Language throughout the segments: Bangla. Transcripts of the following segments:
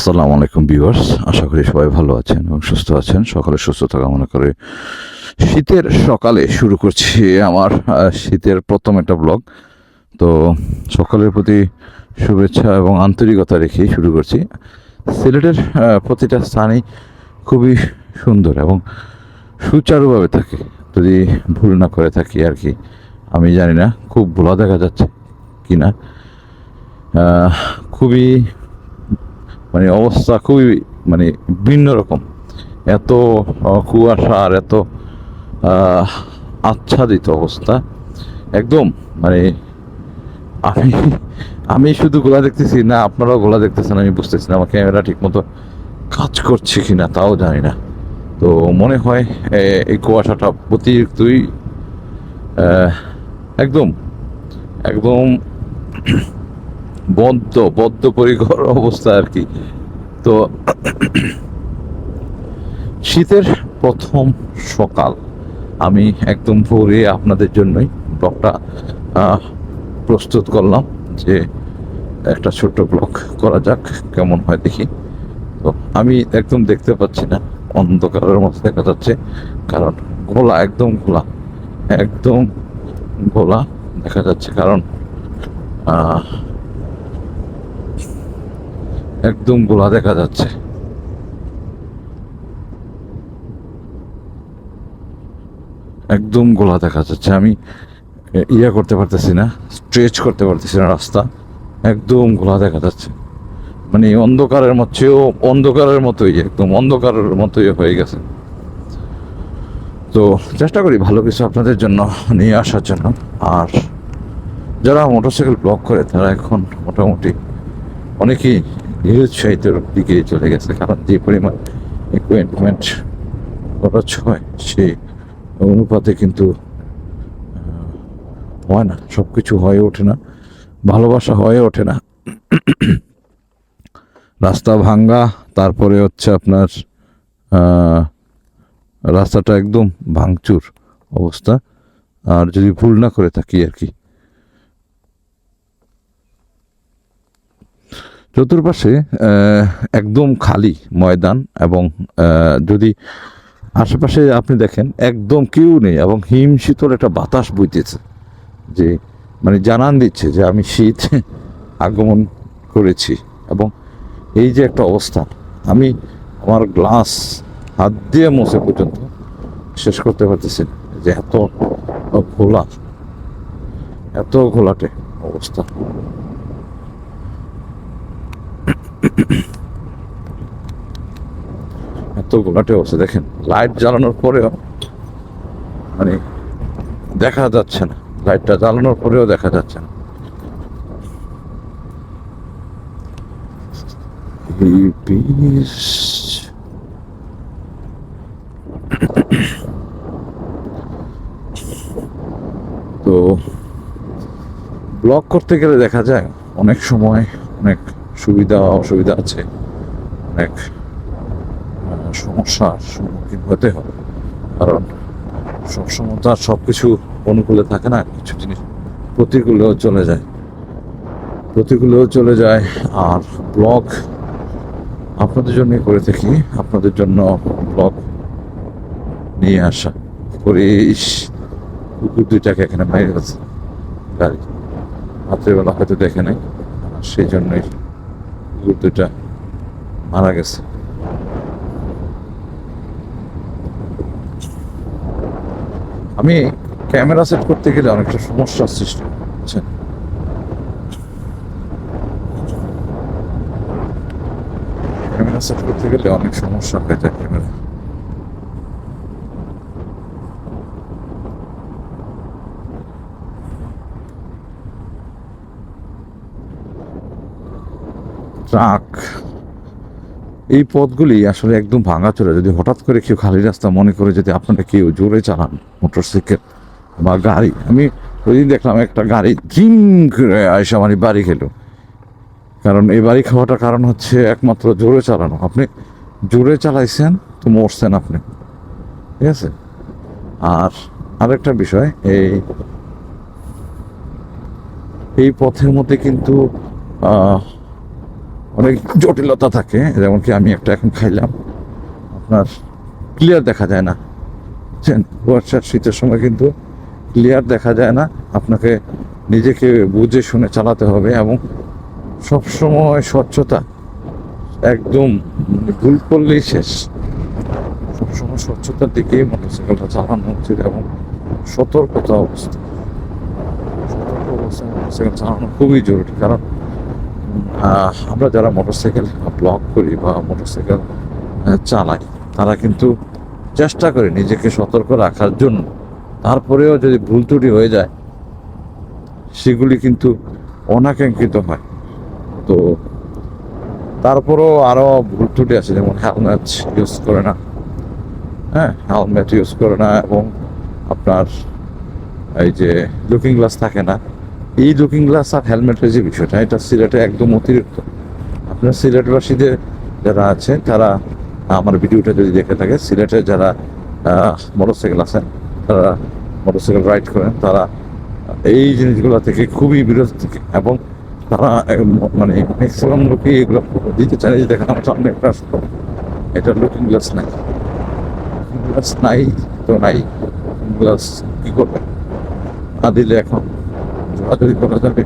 আসসালামু আলাইকুম ভিউয়ার্স, আশা করি সবাই ভালো আছেন এবং সুস্থ আছেন। সকালে সুস্থতা কামনা করে শীতের সকালে শুরু করছি আমার শীতের প্রথম একটা ব্লগ। তো সকালের প্রতি শুভেচ্ছা এবং আন্তরিকতা রেখেই শুরু করছি। সিলেটের প্রতিটা স্থানই খুবই সুন্দর এবং সুচারুভাবে থাকে। যদি ভুল না করে থাকি আর কি, আমি জানি না খুব ভোলা দেখা যাচ্ছে কি না খুবই মানে অবস্থা খুবই মানে ভিন্ন রকম। এত কুয়াশা আর এত আচ্ছাদিত অবস্থা। একদম মানে আমি আমি শুধু গোলা দেখতেছি না, আপনারাও গোলা দেখতেছেন, আমি বুঝতেছি না, আমার ক্যামেরা ঠিক মতো কাজ করছে কি না তাও জানি না। তো মনে হয় এই কুয়াশাটা অতিরিক্তই একদম একদম বদ্ধ বদ্ধ পরিকর অবস্থা আর কি। তো শীতের প্রথম সকাল। আমি একদম ভোরে আপনাদের জন্যই ব্লগটা প্রস্তুত করলাম যে একটা ছোট্ট ব্লগ করা যাক, কেমন হয় দেখি। তো আমি একদম দেখতে পাচ্ছি না, অন্ধকারের মতো দেখা যাচ্ছে, কারণ ঘোলা, একদম ঘোলা একদম ঘোলা দেখা যাচ্ছে। কারণ একদম গোলা দেখা যাচ্ছে। একদম গোলা দেখা যাচ্ছে। আমি ইয়া করতে পারতেছি না, স্ট্রেচ করতে পারতেছি না রাস্তা। একদম গোলা দেখা যাচ্ছে। মানে অন্ধকারের মধ্যেও অন্ধকারের মতোই, একদম অন্ধকারের মতোই হয়ে গেছে। তো চেষ্টা করি ভালো কিছু আপনাদের জন্য নিয়ে আসার জন্য। আর যারা মোটরসাইকেল ব্লক করে, তারা এখন মোটামুটি অনেকেই নিরুৎসাহিতের দিকে চলে গেছে। কারণ যে পরিমাণ ইকুইপমেন্ট খরচ হয়, সে অনুপাতে কিন্তু হয় না। সব কিছু হয়ে ওঠে না। ভালোবাসা হয়ে ওঠে না। রাস্তা ভাঙ্গা, তারপরে হচ্ছে আপনার রাস্তাটা একদম ভাঙচুর অবস্থা। আর যদি ভুল না করে থাকি আর কি। চতুর্পাশে একদম খালি ময়দান এবং যদি আশেপাশে আপনি দেখেন, একদম কেউ নেই এবং হিম শীতল একটা বাতাস বইতেছে। যে মানে জানান দিচ্ছে যে, আমি শীত আগমন করেছি এবং এই যে একটা অবস্থা, আমি আমার গ্লাস হাত দিয়ে মুছে পর্যন্ত শেষ করতে পারতেছি যে এত ঘোলা, এত ঘোলাটে অবস্থা। এত গোলাটে অবস্থা, দেখেন লাইট জ্বালানোর পরেও মানে দেখা যাচ্ছে না। লাইটটা জ্বালানোর পরেও দেখা যাচ্ছে না। তো ব্লগ করতে গেলে দেখা যায়, অনেক সময়, অনেক সুবিধা, অসুবিধা আছে? অনেক সমস্যার সম্মুখীন হতে হবে। কারণ সবসময় তো আর সব কিছু অনুকূলে থাকে না, কিছু জিনিস প্রতিকূলেও চলে যায়। প্রতিকূলেও চলে যায়, আর ব্লগ আপনাদের জন্য করে থাকি, আপনাদের জন্য ব্লগ নিয়ে আসা করে। কুকুর দুইটাকে এখানে বাইরে গেছে গাড়ি। রাত্রেবেলা হয়তো দেখে নাই, সেই জন্যই কুকুর দুটা মারা গেছে। আমি ক্যামেরা সেট করতে গেলে অনেকটা সমস্যার সৃষ্টি হচ্ছে। ক্যামেরা সেট করতে গেলে অনেক সমস্যা হয়ে যায় ক্যামেরা ট্রাক। এই পথগুলি আসলে একদম ভাঙাচোরা। যদি হঠাৎ করে কেউ খালি রাস্তা মনে করে যদি আপনারা কেউ জোরে চালান, মোটরসাইকেল বা গাড়ি, আমি ওই দিন দেখলাম একটা গাড়ি জিম করে আয়সা মানে বাড়ি খেলো কারণ এই বাড়ি খাওয়াটার কারণ হচ্ছে একমাত্র জোরে চালানো। আপনি জোরে চালাইছেন তো মরছেন আপনি। ঠিক আছে? আর আরেকটা বিষয়, এই এই পথের মধ্যে কিন্তু অনেক জটিলতা থাকে যেমন কি আমি একটা এখন খাইলাম। আপনার ক্লিয়ার দেখা যায় না। বুঝছেন? কুয়াশার শীতের সময় কিন্তু ক্লিয়ার দেখা যায় না। আপনাকে নিজেকে বুঝে শুনে চালাতে হবে এবং সবসময় স্বচ্ছতা একদম ভুল করলেই শেষ। সবসময় স্বচ্ছতার দিকেই মোটরসাইকেলটা চালানো উচিত এবং সতর্কতা অবস্থা। সতর্ক অবস্থায় মোটরসাইকেল চালানো খুবই জরুরি, কারণ আমরা যারা মোটরসাইকেল ব্লক করি বা মোটরসাইকেল চালাই, তারা কিন্তু চেষ্টা করে নিজেকে সতর্ক রাখার জন্য। তারপরেও যদি ভুল ত্রুটি হয়ে যায়, সেগুলি কিন্তু অনাকাঙ্ক্ষিত হয়। তো তারপরেও আরও ভুল ত্রুটি আছে, যেমন হেলমেট ইউজ করে না। হ্যাঁ হেলমেট ইউজ করে না এবং আপনার এই যে লুকিং গ্লাস থাকে না এই লুকিং গ্লাস আর হেলমেটের যে বিষয়টা। এটা সিলেটে একদম অতিরিক্ত। আপনার সিলেটবাসীদের যারা আছে তারা আমার ভিডিওটা যদি দেখে থাকে, সিলেটে যারা মোটরসাইকেল আছেন, তারা মোটরসাইকেল রাইড করেন, তারা এই জিনিসগুলো থেকে খুবই বিরত থেকে এবং তারা মানে ম্যাক্সিমাম লোকই এগুলো দিতে চায় যে দেখেন আমার সামনে একটা এটা লুকিং গ্লাস নাই। লুকিং গ্লাস নাই তো নাই। গ্লাস কী করবে না দিলে এখন জোরাজুরি করা যাবে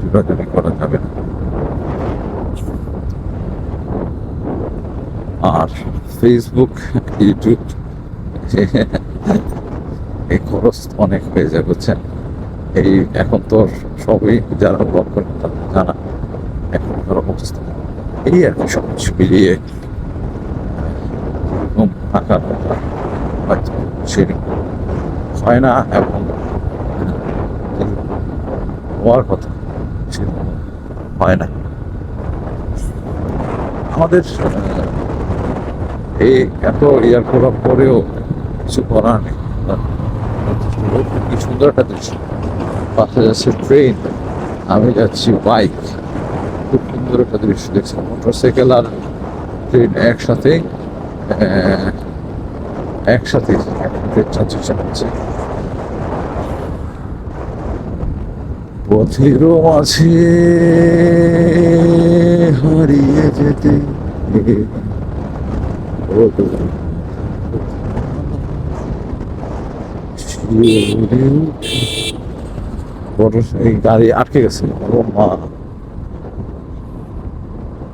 জোরাজুরি করা যাবে না আর ফেসবুক ইউটিউব এই খরচ অনেক হয়ে যায়, বুঝছেন? এই এখন তো সবই যারা ব্লগ করে তাদের জানা এখনকার অবস্থা। এই আর কি সব কিছু মিলিয়ে টাকার সেরকম। হয় না এবং হওয়ার কথা। হয় না আমাদের এই এত ইয়ার করার পরেও কিছু করার নেই। সুন্দর একটা দৃশ্য। পাশে যাচ্ছে ট্রেন আমি যাচ্ছি বাইক খুব সুন্দর একটা দৃশ্য দেখছি মোটরসাইকেল আর ট্রেন একসাথে একসাথে একসাথে চাচ্ছে চাচ্ছে পথের মাঝে হারিয়ে যেতে। গাড়ি আটকে গেছে। মা।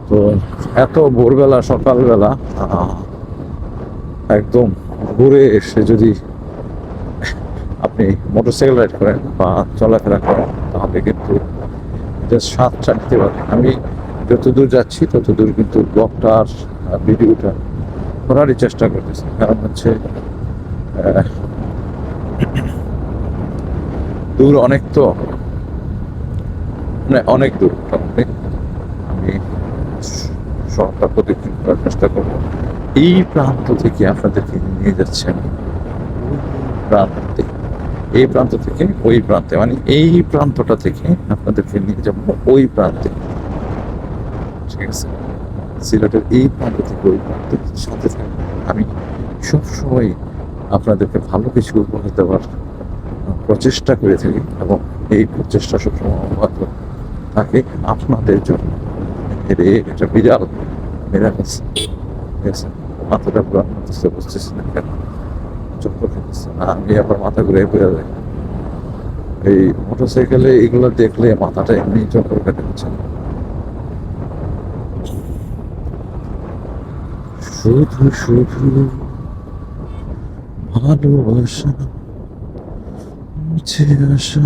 তো এত ভোরবেলা, সকালবেলা একদম ঘুরে এসে যদি আপনি মোটরসাইকেল রাইড করেন বা চলাফেরা করেন তাহলে কিন্তু এটা স্বাদটা নিতে পারেন আমি যতদূর যাচ্ছি, ততদূর কিন্তু ব্লগটা আর ভিডিওটা করারই চেষ্টা করতেছি। কারণ হচ্ছে দূর অনেক তো মানে অনেক দূর আমি শহরটা প্রদক্ষিণ করার চেষ্টা করব। এই প্রান্ত থেকে আপনাদেরকে নিয়ে যাচ্ছে আমি। প্রান্তে এই প্রান্ত থেকে ওই প্রান্তে মানে এই প্রান্তটা থেকে আপনাদেরকে নিয়ে যাব ওই প্রান্তে। ঠিক আছে? সিলেটের এই প্রান্ত থেকে ওই প্রান্তে সাথে থাকবে আমি সবসময় আপনাদেরকে ভালো কিছু উপহার দেওয়ার প্রচেষ্টা করে থাকি এবং এই প্রচেষ্টা সবসময় অব্যাহত থাকে আপনাদের জন্য। রে, এটা বিড়াল। মেরা গেছে ঠিক আছে? মাথাটা পুরো বুঝতে বুঝতেছি না কেন চক্কর খেতেছে আমি আবার মাথা ঘুরে পড়ে যায়। এই মোটরসাইকেলে এগুলো দেখলে মাথাটা এমনি চক্কর কেটে হচ্ছে। শুধু শুধু ভালোবাসা মুছে আসা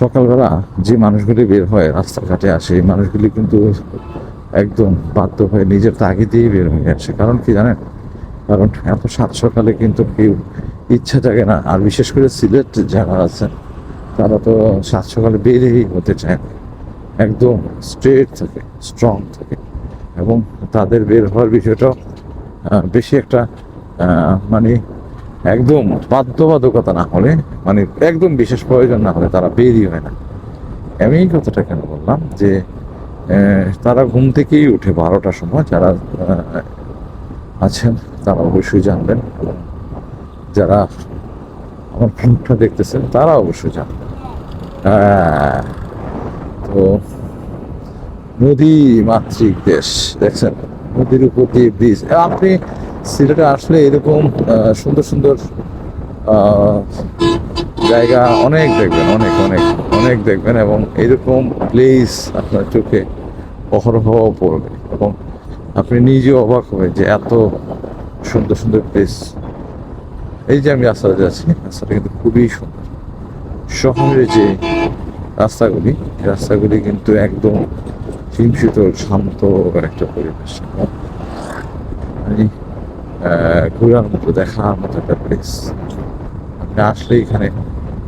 সকালবেলা যে মানুষগুলি বের হয় রাস্তাঘাটে আসে এই মানুষগুলি কিন্তু একদম বাধ্য হয়ে নিজের তাগিদেই বের হয়ে আসে। কারণ কি জানেন? কারণ এত সাত সকালে কিন্তু কেউ ইচ্ছা থাকে না। আর বিশেষ করে সিলেট যারা আছেন তারা তো সাত সকালে বেরেই হতে চায়। একদম স্ট্রেট থাকে স্ট্রং থাকে। এবং তাদের বের হওয়ার বিষয়টাও আহ, বেশি একটা মানে একদম বাধ্যবাধকতা না হলে মানে একদম বিশেষ প্রয়োজন না হলে তারা বেরই হয় না। আমি এই কথাটা কেন বললাম? যে তারা ঘুম থেকেই উঠে বারোটার সময় যারা আছেন, তারা অবশ্যই জানবেন। যারা আমার ফোনটা দেখতেছেন, তারা অবশ্যই জানবেন। তো নদী মাতৃক দেশ, দেখছেন? নদীর উপর দিয়ে ব্রিজ। আপনি সিলেটে আসলে এরকম সুন্দর সুন্দর জায়গা অনেক দেখবেন, অনেক অনেক অনেক দেখবেন এবং এরকম প্লেস আপনার চোখে অহরহ পড়বে এবং আপনি নিজে অবাক হবেন যে এত সুন্দর সুন্দর প্লেস এই যে আমি রাস্তাটা যাচ্ছি রাস্তাটা কিন্তু খুবই সুন্দর। শহরের যে রাস্তাগুলি রাস্তাগুলি কিন্তু একদম হিমশীতল, শান্ত একটা পরিবেশ। ঘোরার মতো, দেখার মতো একটা প্লেস আপনি আসলে এখানে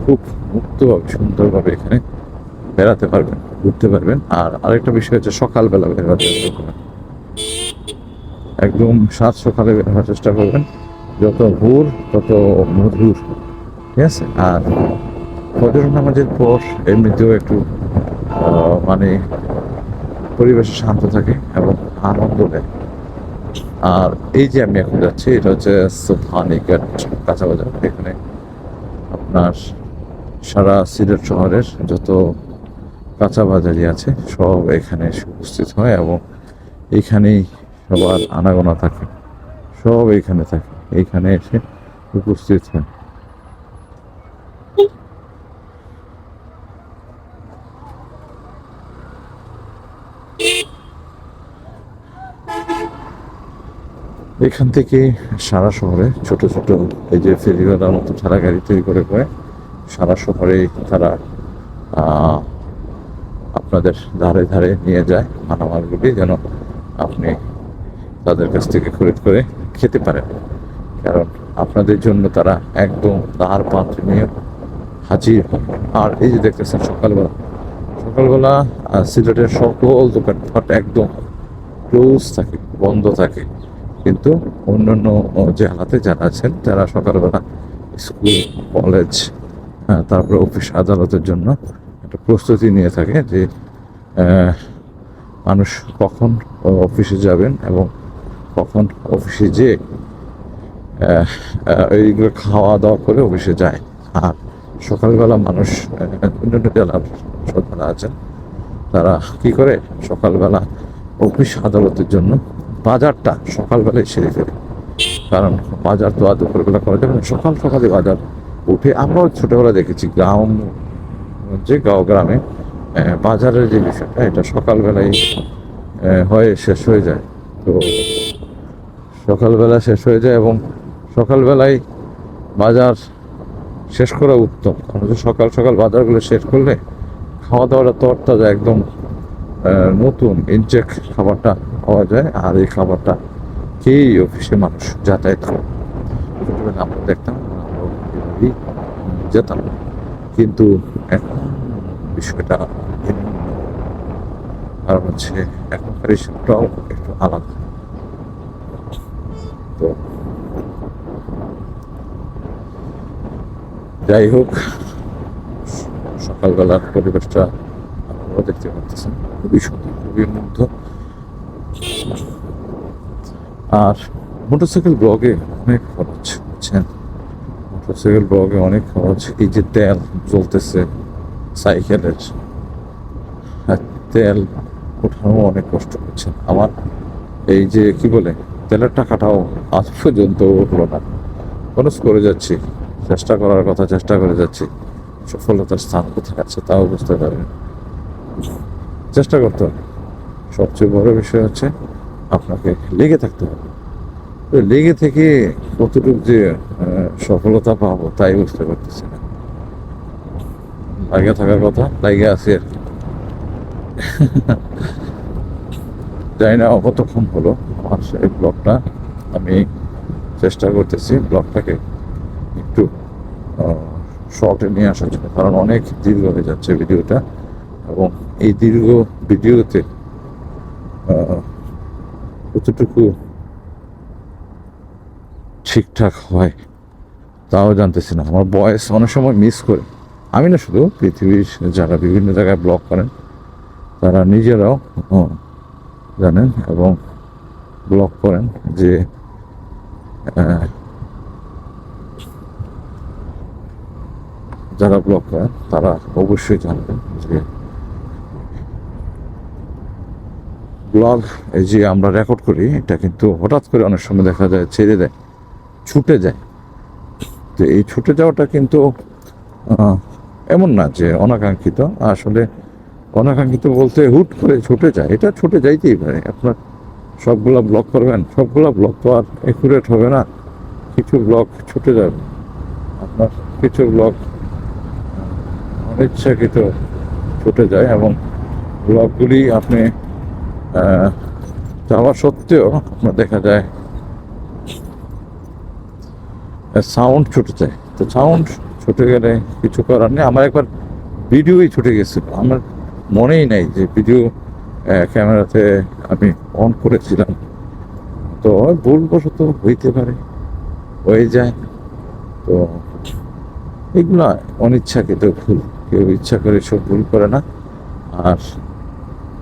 খুব মুক্তভাবে, সুন্দরভাবে এখানে বেড়াতে পারবেন, ঘুরতে পারবেন। আর আরেকটা বিষয় হচ্ছে সকালবেলা বেরোতে পারবেন একদম সাত সকালে বের হওয়ার চেষ্টা করবেন। যত ভোর, তত মধুর। ঠিক আছে? আর ফজর নামাজের পর এমনিতেও একটু মানে পরিবেশ শান্ত থাকে এবং আনন্দ দেয়। আর এই যে আমি এখন যাচ্ছি, এটা হচ্ছে সোফানিঘাট কাঁচা বাজার এখানে আপনার সারা সিলেট শহরের যত কাঁচা বাজারই আছে, সব এখানে উপস্থিত হয় এবং এখানেই সবার আনাগোনা থাকে। সব এখানে থাকে। এইখানে এসে উপস্থিত হয়। এখান থেকে সারা শহরে ছোট ছোট এই যে ফেরিওয়ালার মতো ছাড়া গাড়ি তৈরি করে করে সারা শহরে তারা আপনাদের ধারে ধারে নিয়ে যায় মালামালগুলি যেন আপনি তাদের কাছ থেকে খরিদ করে খেতে পারেন কারণ আপনাদের জন্য তারা একদম তার পাত্র নিয়ে হাজির। আর এই যে দেখতেছেন সকালবেলা সকালবেলা সিলেটের সকল দোকানপাট একদম ক্লোজ থাকে, বন্ধ থাকে কিন্তু অন্যান্য জেলাতে যারা আছেন তারা সকালবেলা স্কুল কলেজ হ্যাঁ, তারপরে অফিস আদালতের জন্য একটা প্রস্তুতি নিয়ে থাকে যে মানুষ কখন অফিসে যাবেন এবং কখন অফিসে আহ, এইগুলো খাওয়া দাওয়া করে অফিসে যায়। আর সকালবেলা মানুষ অন্যান্য জেলার সরকারা আছেন তারা কি করে সকালবেলা অফিস আদালতের জন্য বাজারটা সকালবেলায় সেরে ফেলে। কারণ বাজার তো আর দুপুরবেলা করা যাবে সকাল সকালে বাজার উঠে আমরাও ছোটবেলা দেখেছি গ্রাম, যে গাঁও, গ্রামে বাজারের যে বিষয়টা, এটা সকালবেলায় হয়ে শেষ হয়ে যায়। তো সকালবেলা শেষ হয়ে যায় এবং সকালবেলায় বাজার শেষ করা উত্তম। কারণ সকাল সকাল বাজারগুলো শেষ করলে খাওয়া দাওয়াটা তরতাজা, একদম নতুন ইনচেক খাবারটা পাওয়া যায়, আর এই খাবারটা খেয়েই অফিসে মানুষ যাতায়াত করে। ছোটবেলা আমরা দেখতাম যেতাম। কিন্তু এখন বিষয়টা ভিন্ন। কারণ হচ্ছে এখনকার হিসাবটাও একটু আলাদা। তো যাই হোক, সকালবেলার পরিবেশটা আপনারাও দেখতে পাচ্ছেন, খুবই সুন্দর, খুবই মুগ্ধ। আর মোটরসাইকেল ব্লগে অনেক খরচ, বুঝছেন? মোটরসাইকেল ব্লগে অনেক খরচ। এই যে তেল জ্বলতেছে সাইকেলের। তেল ওঠানো অনেক কষ্ট হচ্ছে আমার এই যে কি বলে, তেলের টাকাটাও আজ পর্যন্ত উঠল না। খরচ করে যাচ্ছি, চেষ্টা করার কথা চেষ্টা করে যাচ্ছি। সফলতার স্থান কোথায় আছে তাও বুঝতে পারেন চেষ্টা করতে হবে। সবচেয়ে বড় বিষয় হচ্ছে আপনাকে লেগে থাকতে হবে। তো লেগে থেকে কতটুকু যে সফলতা পাবো তাই বুঝতে পারতেছি না। লাগে থাকার কথা লাগে আছি আর কি। জানি না কতক্ষণ হলো আমার এই ব্লগটা। আমি চেষ্টা করতেছি ব্লগটাকে একটু শর্টে নিয়ে আসার জন্য, কারণ অনেক দীর্ঘ হয়ে যাচ্ছে ভিডিওটা। এবং এই দীর্ঘ ভিডিওতে কতটুকু ঠিকঠাক হয়, তাও জানতেছি না। আমার বয়স অনেক সময় মিস করে। আমি না শুধু পৃথিবীর যারা বিভিন্ন জায়গায় ব্লগ করেন, তারা নিজেরাও জানেন এবং ব্লগ করেন যে যারা ব্লগ করেন, তারা অবশ্যই জানবেন যে ব্লগ, এই যে আমরা রেকর্ড করি, এটা কিন্তু হঠাৎ করে অনেক সময় দেখা যায়, ছেড়ে দেয়, ছুটে যায়। তো এই ছুটে যাওয়াটা কিন্তু এমন না যে অনাকাঙ্ক্ষিত। আসলে অনাকাঙ্ক্ষিত বলতে হুট করে ছুটে যায়, এটা ছুটে যাইতেই পারে। আপনার সবগুলা ব্লক করবেন, সবগুলা ব্লক তো আর একুরেট হবে না। কিছু ব্লক ছুটে যাবে। আপনার কিছু ব্লক অনিচ্ছাকৃত ছুটে যায় এবং ব্লকগুলি আপনি যাওয়া সত্ত্বেও দেখা যায় সাউন্ড ছুটে যায়। তো সাউন্ড ছুটে গেলে কিছু করার নেই। আমার একবার ভিডিওই ছুটে গেছিল। আমার মনেই নাই যে ভিডিও ক্যামেরাতে আমি অন করেছিলাম। তো ভুলবশত হইতে পারে, হয়ে যায়। তো এগুলা অনিচ্ছাকৃত ভুল। কেউ ইচ্ছা করে সব ভুল করে না। আর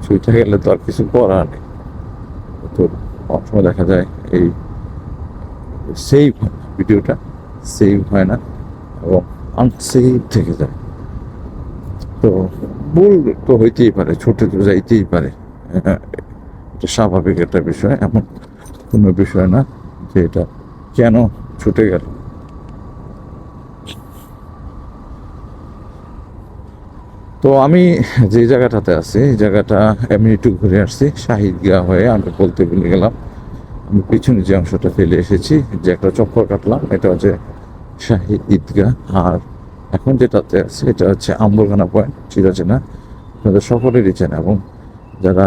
ছুটে গেলে তো আর কিছু করার নেই। তো অনেক সময় দেখা যায় এই সেভ ভিডিওটা সেভ হয় না এবং আনসেভ থেকে যায়। তো ভুল তো হইতেই পারে, ছুটে তো যাইতেই পারে। এটা স্বাভাবিক একটা বিষয়, এমন কোনো বিষয় না যে এটা কেন ছুটে গেল। তো আমি যে জায়গাটাতে আছি, এই জায়গাটা এমনি একটু ঘুরে আসছি শাহিদ গা হয়ে আমি বলতে ভুলে গেলাম। আমি পিছনে যে অংশটা ফেলে এসেছি, যে একটা চক্কর কাটলাম, এটা হচ্ছে শাহী ঈদগাহ আর এখন যেটাতে আছে, এটা হচ্ছে আম্বরখানা পয়েন্ট চিরচেনা আপনাদের সকলেরই চেনা এবং যারা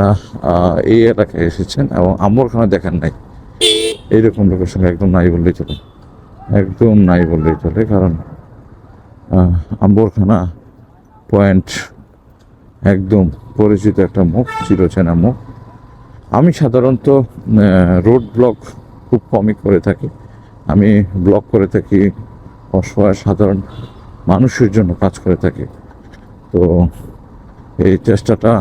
এই এলাকায় এসেছেন এবং আম্বরখানা দেখেন নাই, এইরকম লোকের সঙ্গে একদম নাই বললেই চলে। একদম নাই বললেই চলে, কারণ আম্বরখানা পয়েন্ট, একদম পরিচিত একটা মুখ চিরচেনা মুখ আমি সাধারণত রোড ব্লক খুব কমই করে থাকি। আমি ব্লক করে থাকি, অসহায় সাধারণ মানুষের জন্য কাজ করে থাকি। তো এই চেষ্টাটা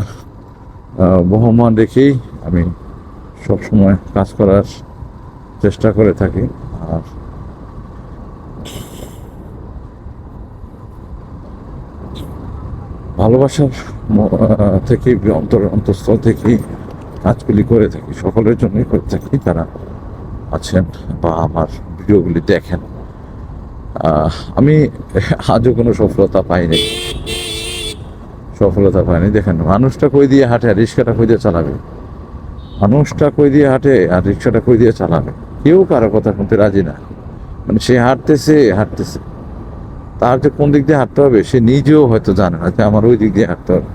বহমান রেখেই আমি সবসময় কাজ করার চেষ্টা করে থাকি। আর ভালোবাসার থেকেই অন্তর অন্তঃস্থল থেকেই কাজগুলি করে থাকি, সকলের জন্যই করে থাকি, যারা আছেন বা আমার ভিডিওগুলি দেখেন। আমি আজও কোনো সফলতা পাইনি। সফলতা পাইনি, দেখেন, মানুষটা কই দিয়ে হাঁটে আর রিক্সাটা কই দিয়ে চালাবে? মানুষটা কই দিয়ে হাঁটে আর রিক্সাটা কই দিয়ে চালাবে? কেউ কারও কথা শুনতে রাজি না। মানে সে হাঁটতেছে হাঁটতেছে। তার যে কোন দিক দিয়ে হাঁটতে হবে সে নিজেও হয়তো জানে না যে আমার ওই দিক দিয়ে হাঁটতে হবে।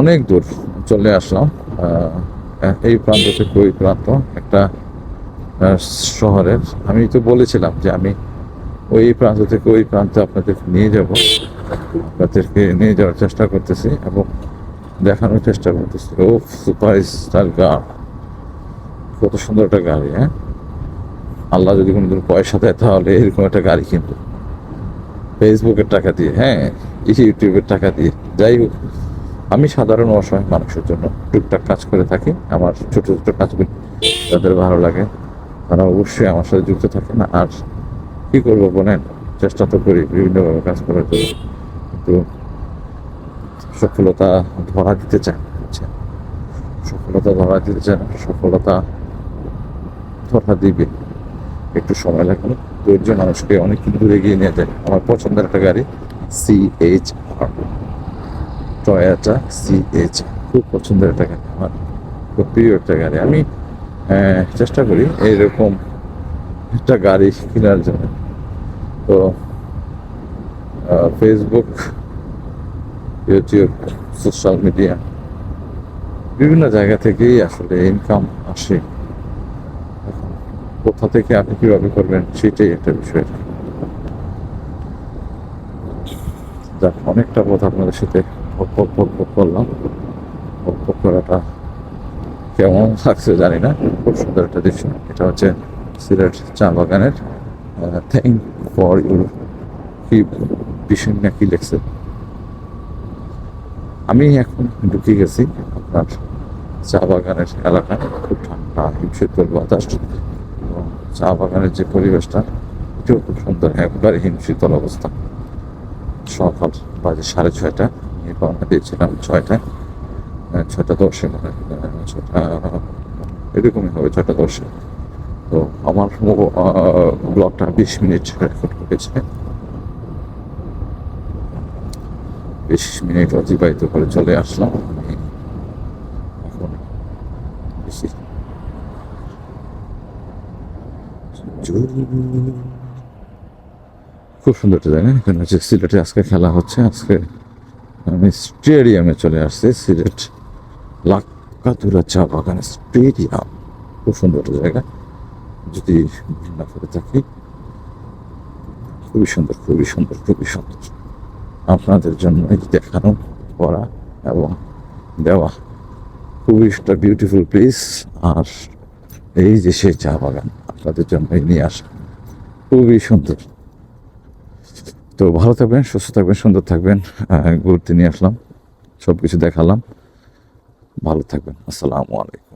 অনেক দূর চলে আসলাম এই প্রান্ত থেকে ওই প্রান্ত, একটা শহরের। আমি তো বলেছিলাম যে আমি ওই প্রান্ত থেকে ওই প্রান্তে আপনাদের নিয়ে যাব। আপনাদেরকে নিয়ে যাওয়ার চেষ্টা করতেছি এবং দেখানোর চেষ্টা করতেছি। ও সুপার স্টার কার কত সুন্দর একটা গাড়ি হ্যাঁ? আল্লাহ যদি কোনোদিন পয়সা দেয়, তাহলে এরকম একটা গাড়ি কিনবো। ফেসবুকের টাকা দিয়ে হ্যাঁ ইউটিউবের টাকা দিয়ে। যাই হোক, আমি সাধারণ অসহায় মানুষের জন্য টুকটাক কাজ করে থাকি, আমার ছোট ছোট কাজগুলি যাদের ভালো লাগে, তারা অবশ্যই আমার সাথে যুক্ত থাকেন। আর কি করব বলেন? চেষ্টা তো করি বিভিন্নভাবে কাজ করার জন্য। কিন্তু সফলতা ধরা দিতে চায়? সফলতা ধরা দিতে চায় না, সফলতা ধরা দিবে। একটু সময় লাগবে ধৈর্য মানুষকে অনেক দূরে এগিয়ে নিয়ে যায়। আমার পছন্দের একটা গাড়ি C H R Toyota C H খুব পছন্দের একটা গাড়ি আমার। খুব প্রিয় একটা গাড়ি। আমি চেষ্টা করি এইরকম একটা গাড়ি কেনার জন্য। তো ফেসবুক ইউটিউব সোশ্যাল মিডিয়া বিভিন্ন জায়গা থেকেই আসলে ইনকাম আসে। কোথা থেকে আপনি কীভাবে করবেন সেটাই একটা বিষয়। যাক, অনেকটা কথা আপনাদের সাথে করলাম। করাটা কেমন লাগছে জানি না, খুব সুন্দর একটা দৃশ্য। এটা হচ্ছে সিলেট চা বাগানের থ্যাংক ফর ইউর কি বিষয় না কি লেখছে। আমি এখন ঢুকে গেছি আপনার চা বাগানের এলাকা খুব ঠান্ডা, হিমশীতল বাতাস। চা বাগানের যে পরিবেশটা, এটিও খুব সুন্দর, একবারে হিমশীতল অবস্থা। সকাল বাজে সাড়ে ছয়টা রওনা দিয়েছিলাম ছয়টায় ছয়টা দশে মানে ছয়টা, এরকমই হবে, ছয়টা দশে। তো আমার ব্লগটা বিশ মিনিট রেকর্ড করেছে। বিশ মিনিট অতিবাহিত করে চলে আসলাম আমি এখন বেশি খুব সুন্দর একটা জায়গা এখানে হচ্ছে সিলেটে আজকে খেলা হচ্ছে। আজকে আমি স্টেডিয়ামে চলে আসছি, সিলেট লাক্কাতুরা চা বাগান স্টেডিয়াম খুব সুন্দর একটা জায়গা। যদি না করে থাকি, খুবই সুন্দর খুবই সুন্দর খুবই সুন্দর। আপনাদের জন্য দেখানো, করা এবং দেওয়া খুবই একটা বিউটিফুল প্লেস আর এই যে সেই চা বাগান আপনাদের জন্য নিয়ে আসা। খুবই সুন্দর। তো ভালো থাকবেন, সুস্থ থাকবেন, সুন্দর থাকবেন। ঘুরতে নিয়ে আসলাম সব কিছু দেখালাম। ভালো থাকবেন। আসসালামু আলাইকুম।